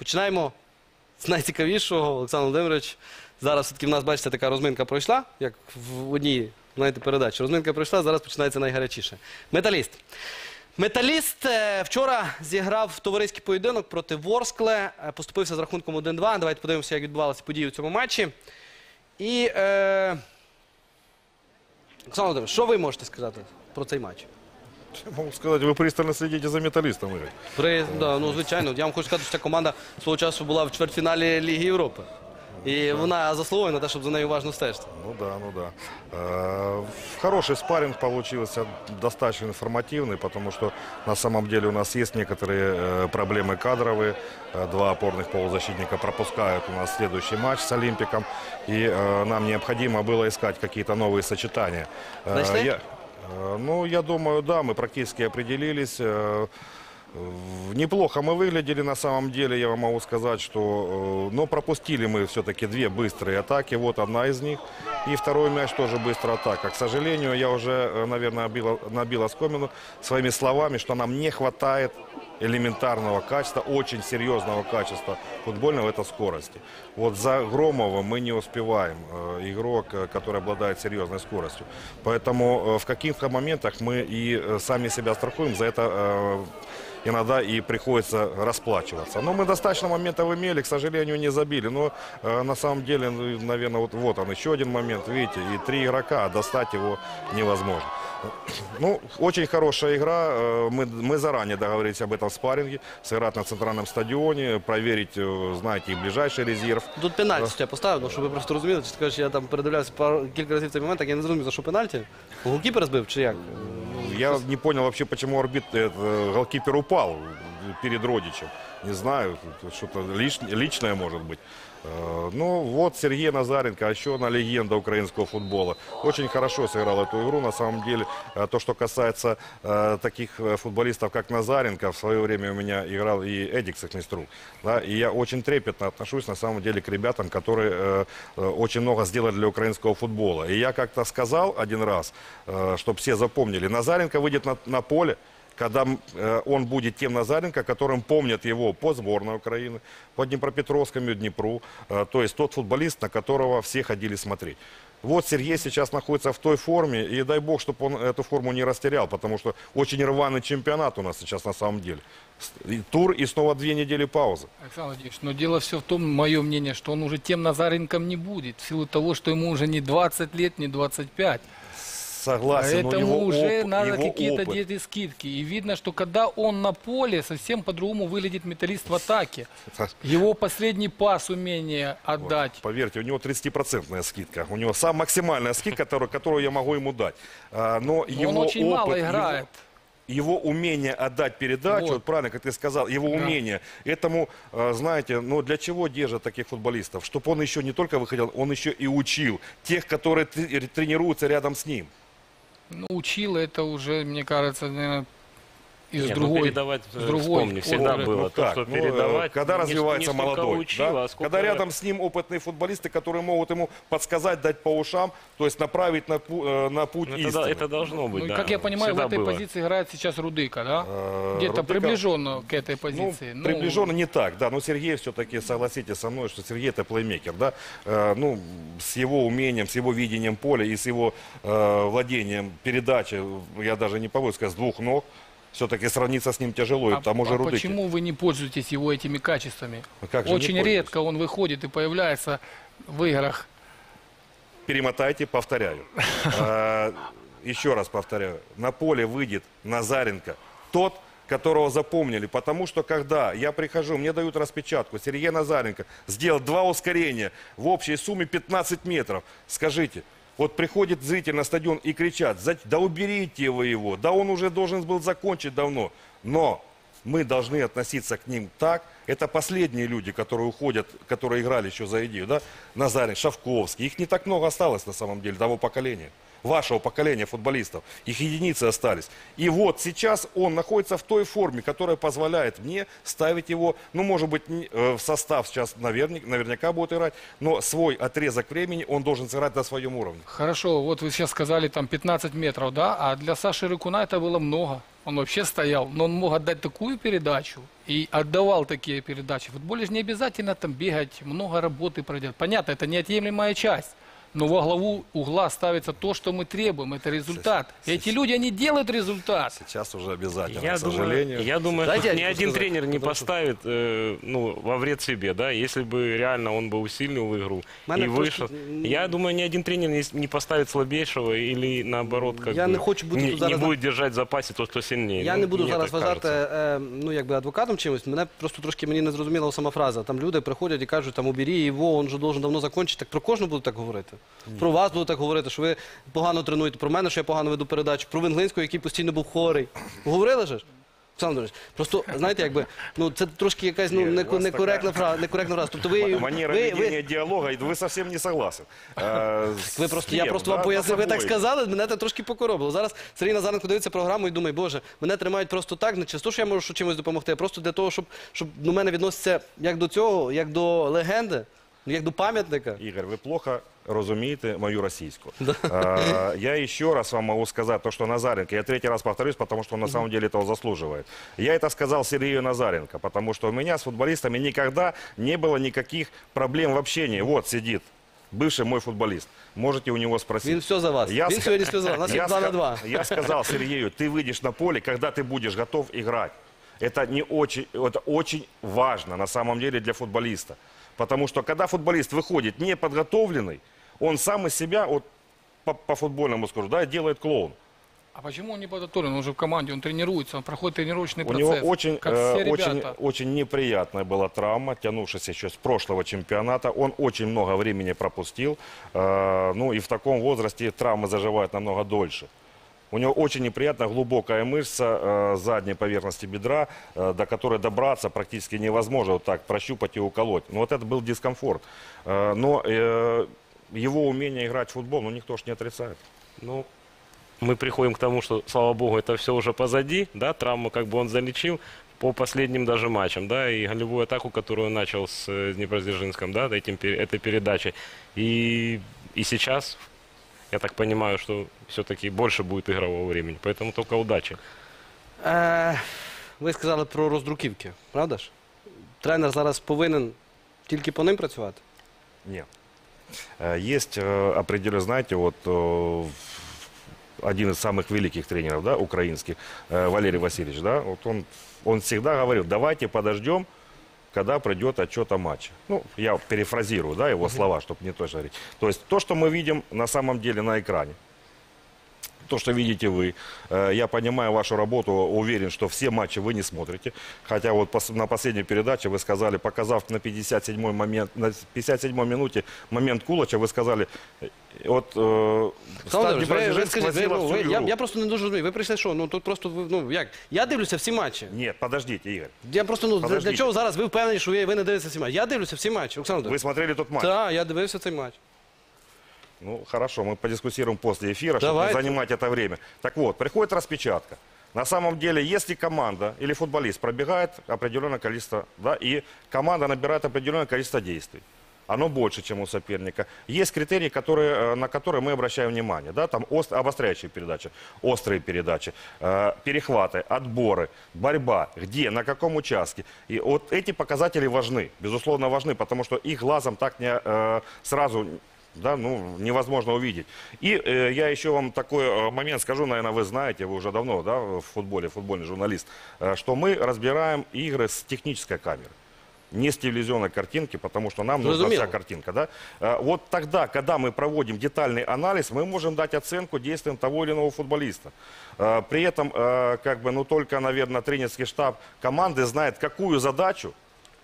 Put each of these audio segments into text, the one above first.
Починаємо з найцікавішого. Олександр Володимирович. Зараз все-таки в нас, бачите, така розминка пройшла, як в одній знаєте, передачі. Розминка пройшла, зараз починається найгарячіше. Металіст. Металіст е, вчора зіграв товариський поєдинок проти Ворскле. Поступився з рахунком 1-2. Давайте подивимося, як відбувалися події у цьому матчі. І е... Олександр Володимирович, що ви можете сказати про цей матч? Я Могу сказать, вы пристально следите за металлистом, Игорь. При, да, ну, звичайно, я вам хочу сказати, що ця команда свого часу була в чвертьфіналі Ліги Європи. І вона заслуговує на те, щоб за нею уважно стежити. Ну да, ну да. Э, Хороший спарринг получился, достаточно информативный, потому что на самом деле у нас есть некоторые э, проблемы кадровые. Э, Два опорных полузащитника пропускают у нас следующий матч с Олимпиком. И э, нам необходимо было искать какие-то новые сочетания. Э, Нашли? я- э, ну, я думаю, да, мы практически определились. Э, Неплохо мы выглядели на самом деле, я вам могу сказать, что... э, Но пропустили мы все-таки две быстрые атаки, вот одна из них. И второй мяч тоже быстрая атака. К сожалению, я уже, э, наверное, набил оскомину своими словами, что нам не хватает элементарного качества, очень серьезного качества футбольного, это скорости. Вот за Громова мы не успеваем, э, игрок, э, который обладает серьезной скоростью. Поэтому э, в каких-то моментах мы и сами себя страхуем, за это иногда и приходится расплачиваться. Но мы достаточно моментов имели, к сожалению, не забили. Но э, на самом деле, наверное, вот, вот он, еще один момент, видите, и три игрока, а достать его невозможно. Ну, очень хорошая игра. Э, Мы, мы заранее договорились об этом спарринге. Сыграть на центральном стадионе, проверить, э, знаете, и ближайший резерв. Тут пенальті я поставив, ну, щоб ви просто розуміли, чи кажеш, я там передивлявся пару, кілька разів цей момент, так я не зрозумів, за що пенальті. Голкіпер збив чи як? Я не понял вообще, почему орбит, э, голкипер упал перед Родичем. Не знаю, что-то лиш- личное может быть. Э, Ну вот Сергей Назаренко, еще одна легенда украинского футбола. Очень хорошо сыграл эту игру. На самом деле, э, то, что касается э, таких э, футболистов, как Назаренко, в свое время у меня играл и Эдик Сахмиструк. Да, и я очень трепетно отношусь, на самом деле, к ребятам, которые э, э, очень много сделали для украинского футбола. И я как-то сказал один раз, чтобы все запомнили, Назаренко выйдет на, на поле, когда э, он будет тем Назаренко, которым помнят его по сборной Украины, по Днепропетровскому Днепру, э, то есть тот футболист, на которого все ходили смотреть. Вот Сергей сейчас находится в той форме, и дай бог, чтобы он эту форму не растерял, потому что очень рваный чемпионат у нас сейчас на самом деле. Тур и снова две недели паузы. Александр Владимирович, но дело все в том, мое мнение, что он уже тем Назаренком не будет, в силу того, что ему уже не 20 лет, не 25. Согласен, Поэтому его уже опыт- надо его какие-то делать скидки. И видно, что когда он на поле, совсем по-другому выглядит металлист в атаке. Его последний пас, умение отдать. Поверьте, у него 30% скидка. У него самая максимальная скидка, которую, которую я могу ему дать. А, Но Но его он очень опыт, мало его- играет. его умение отдать передачу, Вот. вот. правильно, как ты сказал, его Да. умение. Этому, э, знаете, ну для чего держат таких футболистов? Чтобы он еще не только выходил, он еще и учил тех, которые трени- тренируются рядом с ним. Ну, учил это уже, мне кажется, наверное, из Нет, ну, другой. передавать, с э, другой вспомни, всегда оперы. было Ну то, как? что Ну, передавать. когда не- развивается не молодой, учил, да? а сколько... когда рядом с ним опытные футболисты, которые могут ему подсказать, дать по ушам, то есть направить на, э, на путь Ну, это, истины. да- это должно быть, Ну, и да. как я понимаю, Всегда в этой было. позиции играет сейчас Рудыка, да? Э, Где-то Рудыка- приближенно к этой Ну, позиции. Ну, приближенно не так, да, но Сергей все-таки, согласитесь со мной, что Сергей это плеймейкер, да, Э, ну, с его умением, с его видением поля и с его э, владением передачи, я даже не побоюсь сказать, с двух ног, все-таки сравниться с ним тяжело, и А, тому же а Рудыке. почему вы не пользуетесь его этими качествами? Ну, как же Очень редко он выходит и появляется в играх. Перемотайте, повторяю. Э, Еще раз повторяю, на поле выйдет Назаренко, тот, которого запомнили, потому что когда я прихожу, мне дают распечатку, Сергей Назаренко сделал два ускорения в общей сумме 15 метров. Скажите, вот приходит зритель на стадион и кричат, «За- да уберите вы его, да он уже должен был закончить давно. Но мы должны относиться к ним так. Это последние люди, которые уходят, которые играли еще за идею, да? Назарин, Шавковский. Их не так много осталось на самом деле, того поколения. Вашего поколения футболистов. Их единицы остались. И вот сейчас он находится в той форме, которая позволяет мне ставить его, ну, может быть, э, в состав сейчас наверняка, наверняка будет играть, но свой отрезок времени он должен сыграть на своем уровне. Хорошо, вот вы сейчас сказали там 15 метров, да, а для Саши Рыкуна это было много. Он вообще стоял, но он мог отдать такую передачу и отдавал такие передачи. В футболе же не обязательно там бегать, много работы пройдет. Понятно, это неотъемлемая часть. Но во главу угла ставится то, что мы требуем. Это результат. И эти люди, они делают результат. Сейчас уже обязательно, Я к сожалению. думаю, я думаю, Дайте что я ни хочу один сказать, тренер не потому что- поставит э, ну, во вред себе, да, если бы реально он бы усилил игру Мене и трошки, вышел. м, Я думаю, ни один тренер не, с- не поставит слабейшего или наоборот, как Я бы, не хочу бути не, тут не зараз- будет держать в запасе то, что сильнее. Я Ну, не буду мне зараз так вважати кажется. е, ну, якби адвокатом чимось. Мене просто трошки мені не зрозуміла сама фраза. Там люди приходять і кажуть, там убері його, він же должен давно закончити. Так про кожного буду так говорити. Про вас буду так говорити, що ви погано тренуєте, про мене, що я погано веду передачу, про Венглинського, який постійно був хворий. Говорили же ж? Олександр просто знаєте, якби ну це трошки якась ну неко- некоректна фраза, некоректна фраза. Тобто ви, Манера ви, ви, диалога, и вы совсем не согласен. Э, ви просто я просто да, вам пояснив, ви так сказали, мене це трошки покоробило. Зараз Сергій Назаренко дивиться програму і думає, боже, мене тримають просто так, не через те, що я можу чимось допомогти, а просто для того, щоб, щоб до мене відноситься як до цього, як до легенди, ну, як до пам'ятника. Игорь, вы плохо разумеете мою российскую. А, Я еще раз вам могу сказать то, что Назаренко, я третий раз повторюсь, потому что он на самом деле этого заслуживает. Я это сказал Сергею Назаренко, потому что у меня с футболистами никогда не было никаких проблем в общении. Вот сидит бывший мой футболист. Можете у него спросить. Він все за вас. Я Він ска- сьогодні все за вас. У нас є я 2 на ска- 2. Я сказал Сергею, ты выйдешь на поле, когда ты будешь готов играть. Это не очень, это очень важно на самом деле для футболиста. Потому что когда футболист выходит неподготовленный, он сам из себя, вот по, по футбольному скажу, да, делает клоун. А почему он не подготовлен? Он же в команде, он тренируется, он проходит тренировочный У процесс. него очень, э, очень, очень неприятная была травма, тянувшаяся еще с прошлого чемпионата. Он очень много времени пропустил. Э, ну и в таком возрасте травмы заживают намного дольше. У него очень неприятная глубокая мышца э, задней поверхности бедра, э, до которой добраться практически невозможно вот так прощупать и уколоть. Ну вот это был дискомфорт. Э, но э, его умение играть в футбол, ну никто ж не отрицает. Ну, мы приходим к тому, что, слава богу, это все уже позади, да, травму как бы он залечил по последним даже матчам, да, и голевую атаку, которую он начал с э, Днепродзержинском, да, этим, этой передачей. И, и сейчас, я так понимаю, что все-таки больше будет игрового времени, поэтому только удачи. Е, ви сказали про роздруківки, правда ж? Тренер зараз повинен тільки по ним працювати. Нет. Э, Есть определенно, знаете, вот э, один из самых великих тренеров, да, украинских, э, Валерий Васильевич, да, вот он, он всегда говорил, давайте подождем, когда придет отчет о матче. Ну, я перефразирую, да, его слова, чтобы не точно говорить. То есть то, что мы видим на самом деле на экране, то, что видите вы. Э, Я понимаю вашу работу, уверен, что все матчи вы не смотрите. Хотя вот на последней передаче вы сказали, показав на 57 момент, на 57 минуте момент Кулача, вы сказали, э, вот э, Олександр стадия Володимирович, ви, ви Бразилии скажіть, ви, сквозила ну, всю ви, я, игру. я просто не дуже розумію. Ви прийшли що? Ну тут просто ви, ну як? Я дивлюся всі матчі. Нет, подождите, Игорь. Я просто ну для, для Подождіть. чого зараз ви впевнені, що ви, ви не дивитеся всі матчі? Я дивлюся всі матчі. Олександр Вы Володимирович. смотрели тот матч? Так, я дивився цей матч. Ну, хорошо, мы подискуссируем после эфира, чтобы Давайте. не занимать это время. Так вот, приходит распечатка. На самом деле, если команда или футболист пробегает определенное количество, да, и команда набирает определенное количество действий, оно больше, чем у соперника. Есть критерии, которые, э, на которые мы обращаем внимание. Да? Там ост- обостряющие передачи, острые передачи, э, перехваты, отборы, борьба, где, на каком участке. И вот эти показатели важны, безусловно важны, потому что их глазом так не, э, сразу да, ну, невозможно увидеть. И э, я еще вам такой э, момент скажу, наверное, вы знаете, вы уже давно да, в футболе, футбольный журналист, э, что мы разбираем игры с технической камеры. Не с телевизионной картинки, потому что нам нужна Разумело. вся картинка. Да? Э, Вот тогда, когда мы проводим детальный анализ, мы можем дать оценку действиям того или иного футболиста. Э, При этом, э, как бы, ну, только, наверное, тренерский штаб команды знает, какую задачу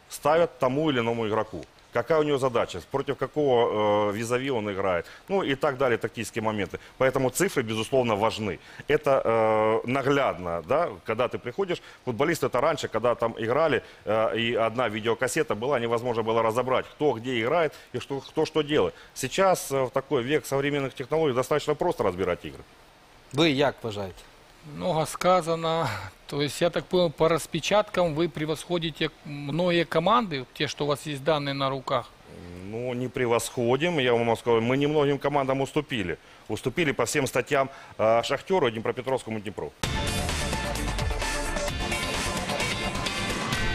ставят тому или иному игроку. Какая у него задача, против какого э, визави он играет, ну и так далее, тактические моменты. Поэтому цифры, безусловно, важны. Это э, наглядно, да, когда ты приходишь, футболист это раньше, когда там играли, э, и одна видеокассета была, невозможно было разобрать, кто где играет и что, кто что делает. Сейчас э, в такой век современных технологий достаточно просто разбирать игры. Ви як вважаєте? Много сказано. То есть, я так понял, по распечаткам вы превосходите многие команды, те, что у вас есть данные на руках. Ну, не превосходим, я вам сказать, мы немногим командам уступили. Уступили по всем статьям э, Шахтеру и Днепропетровскому Днепру.